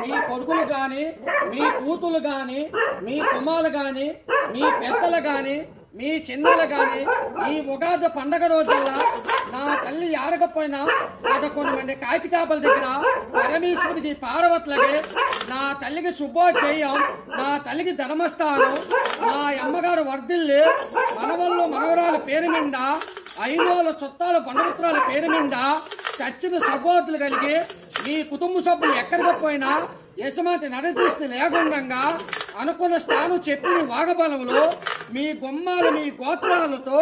మీ కొడుకులు కానీ మీ కూతులు కానీ మీ కుమారులు కానీ మీ పెద్దలు కానీ మీ చిన్నలు కానీ ఈ ఉగాది పండగ రోజుల్లో నా తల్లి ఆడకపోయినా పదకొండు మంది కాకికాపల దగ్గర పరమేశ్వరికి పార్వతులకి నా తల్లికి శుభోదయం నా తల్లికి ధర్మస్థానం నా అమ్మగారు వర్ధిల్లి మనవళ్ళు మనవరాల పేరు మీద ఐనోళ్ళ చుట్టాలు బంధుమిత్రాల పేరు మీద చచ్చిన సపోర్టులు కలిగి మీ కుటుంబ సభ్యులు ఎక్కడికి పోయినా యశమాతి నరదృష్టి లేకుండా అనుకున్న స్థానం చెప్పిన వాగబలంలో మీ గుమ్మాలు మీ గోత్రాలతో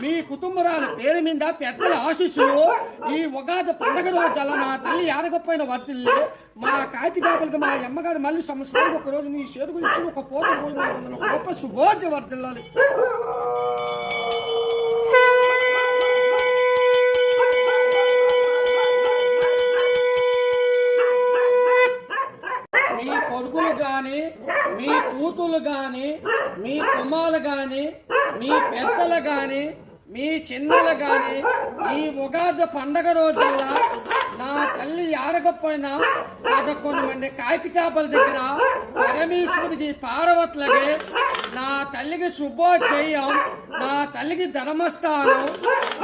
మీ కుటుంబరాల పేరు మీద పెద్దల ఆశీస్సులు ఈ ఉగాది పండగ రోజాల నా తల్లి ఆడకపోయిన వర్తిల్లి మా కాతికాపలకి మా అమ్మగారు మళ్ళీ సంవత్సరానికి ఒక రోజు నీ చేరుకు ఇచ్చి ఒక పోత భోజనం గొప్ప శుభోజ వర్తిల్లాలి కొడుకులు కానీ మీ కూతులు కానీ మీ కుమ్మాలు కానీ మీ పెద్దలు కానీ మీ చిన్నలు కానీ ఈ ఉగాది పండగ రోజుల్లో నా తల్లి ఆడకపోయినా పదకొండు మంది కాకికాపల దగ్గర పరమేశ్వరికి పార్వతులకి నా తల్లికి శుభోజయం నా తల్లికి ధర్మస్థానం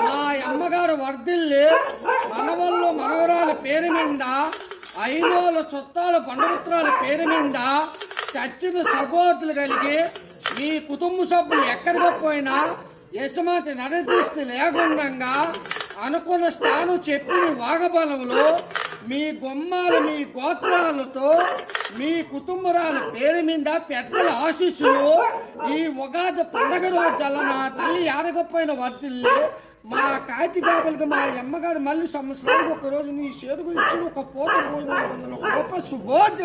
నా అమ్మగారు వర్ధిల్లి మనవళ్ళు మనవరాల పేరు మీద ఐదోల చుట్టాల బంధుమిత్రాల పేరు మీద చచ్చిన సపోర్టులు కలిగి మీ కుటుంబ సభ్యులు ఎక్కడికి పోయినా యశమాతి నరదృష్టి లేకుండా అనుకున్న స్థానం చెప్పిన వాగబలంలో మీ గుమ్మాలు మీ గోత్రాలతో మీ కుటుంబరాల పేరు మీద పెద్దల ఆశీస్సులు ఈ ఉగాది పండగ రోజు నా తల్లి ఆడకపోయిన వర్తిల్లి మా కాతికాపలకి మా అమ్మగారు మళ్ళీ సంవత్సరానికి ఒక రోజు నీ చేరుకు ఇచ్చిన ఒక పూట భోజనం ఒక గొప్ప శుభోజ